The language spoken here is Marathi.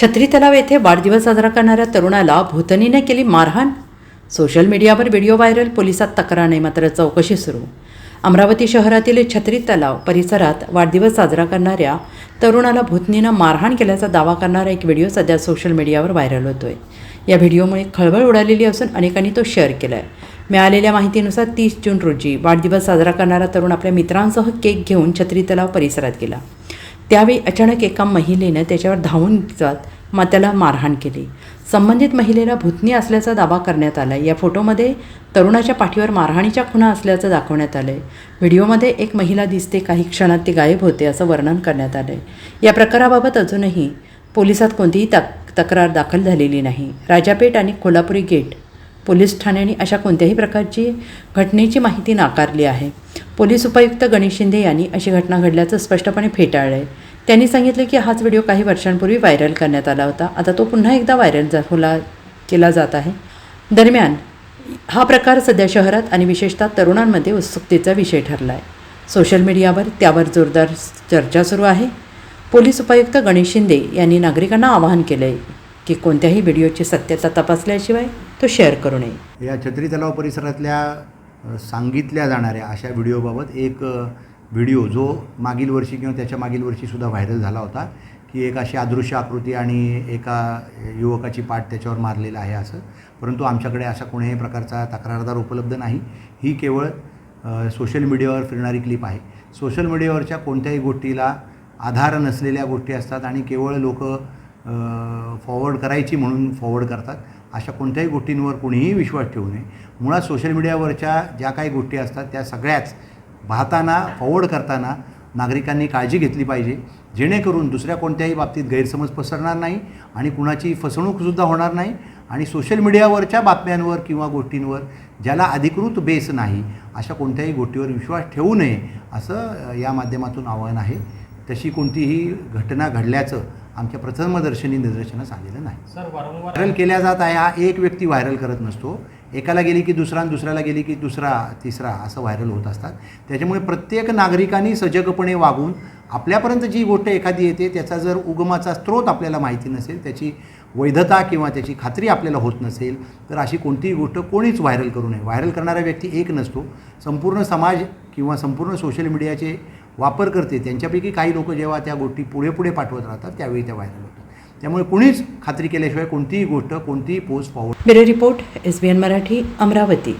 छत्री तलाव येथे वाढदिवस साजरा करणाऱ्या तरुणाला भूतनीने केली मारहाण? सोशल मीडियावर व्हिडिओ व्हायरल पोलिसात तक्रार नाही मात्र चौकशी सुरू. अमरावती शहरातील छत्री तलाव परिसरात वाढदिवस साजरा करणाऱ्या तरुणाला भूतनीनं मारहाण केल्याचा दावा करणारा एक व्हिडिओ सध्या सोशल मीडियावर व्हायरल होतोय. या व्हिडिओमुळे खळबळ उडालेली असून अनेकांनी तो शेअर केला आहे मिळालेल्या माहितीनुसार तीस जून रोजी वाढदिवस साजरा करणारा तरुण आपल्या मित्रांसह केक घेऊन छत्री तलाव परिसरात गेला. त्यावेळी अचानक एका महिलेनं त्याच्यावर धावून जात मात्याला मारहाण केली. संबंधित महिलेला भूतनी असल्याचा दावा करण्यात आला या फोटोमध्ये तरुणाच्या पाठीवर मारहाणीच्या खुणा असल्याचं दाखवण्यात आलं आहे व्हिडिओमध्ये एक महिला दिसते काही क्षणात ती गायब होते असं वर्णन करण्यात आलं आहे या प्रकाराबाबत अजूनही पोलिसात कोणतीही तक तक्रार दाखल झालेली नाही. राजापेठ आणि कोल्हापुरी गेट पोलीस ठाण्याने अशा कोणत्याही प्रकारची घटनेची माहिती नाकारली आहे. पोलीस उपायुक्त गणेश शिंदे यांनी अशी घटना घडल्याचं स्पष्टपणे फेटाळलं आहे त्यांनी सांगितलं की हाच व्हिडिओ काही वर्षांपूर्वी व्हायरल करण्यात आला होता. आता तो पुन्हा एकदा व्हायरल होला केला जात आहे. दरम्यान हा प्रकार सध्या शहरात आणि विशेषतः तरुणांमध्ये उत्सुकतेचा विषय ठरला आहे सोशल मीडियावर त्यावर जोरदार चर्चा सुरू आहे. पोलीस उपायुक्त गणेश शिंदे यांनी नागरिकांना आवाहन केलं आहे की कोणत्याही व्हिडिओची सत्यता तपासल्याशिवाय तो शेअर करू नये. या छत्री तलाव परिसरातल्या सांगितल्या जाणाऱ्या अशा व्हिडिओबाबत एक व्हिडिओ जो मागील वर्षी किंवा त्याच्या मागील वर्षीसुद्धा व्हायरल झाला होता की एक अशी अदृश्य आकृती आणि एका युवकाची पाठ त्याच्यावर मारलेला आहे असं. परंतु आमच्याकडे अशा कोणत्याही प्रकारचा तक्रारदार उपलब्ध नाही. ही केवळ सोशल मीडियावर फिरणारी क्लिप आहे. सोशल मीडियावरच्या कोणत्याही गोष्टीला आधार नसलेल्या गोष्टी असतात आणि केवळ लोक फॉरवर्ड करायची म्हणून फॉरवर्ड करतात. अशा कोणत्याही गोष्टींवर कोणीही विश्वास ठेवू नये. मुळात सोशल मीडियावरच्या ज्या काही गोष्टी असतात त्या सगळ्याच पाहताना फॉरवर्ड करताना नागरिकांनी काळजी घेतली पाहिजे. जेणेकरून दुसऱ्या कोणत्याही बाबतीत गैरसमज पसरणार नाही आणि कुणाची फसवणूकसुद्धा होणार नाही. आणि सोशल मीडियावरच्या बातम्यांवर किंवा गोष्टींवर ज्याला अधिकृत बेस नाही अशा कोणत्याही गोष्टीवर विश्वास ठेवू नये असं या माध्यमातून आवाहन आहे. तशी कोणतीही घटना घडल्याचं आमच्या प्रथमदर्शनी निदर्शनास आलेलं नाही. सर वारंवार व्हायरल केल्या जात आहे हा एक व्यक्ती व्हायरल करत नसतो. एकाला गेली की दुसरा आणि दुसऱ्याला गेली की दुसरा तिसरा असं व्हायरल होत असतात. त्याच्यामुळे प्रत्येक नागरिकांनी सजगपणे वागून आपल्यापर्यंत जी गोष्ट एखादी येते त्याचा जर उगमाचा स्रोत आपल्याला माहिती नसेल त्याची वैधता किंवा त्याची खात्री आपल्याला होत नसेल तर अशी कोणतीही गोष्ट कोणीच व्हायरल करू नये. व्हायरल करणारा व्यक्ती एक नसतो. संपूर्ण समाज किंवा संपूर्ण सोशल मीडियाचे वापर करते. त्यांच्यापैकी काही लोक जेव्हा त्या गोष्टी पुढे पुढे पाठवत राहतात त्यावेळी त्या व्हायरल होतात. त्यामुळे कुणीच खात्री केल्याशिवाय कोणतीही गोष्ट कोणतीही पोस्ट पाहू bureau report S B N Marathi Amravati.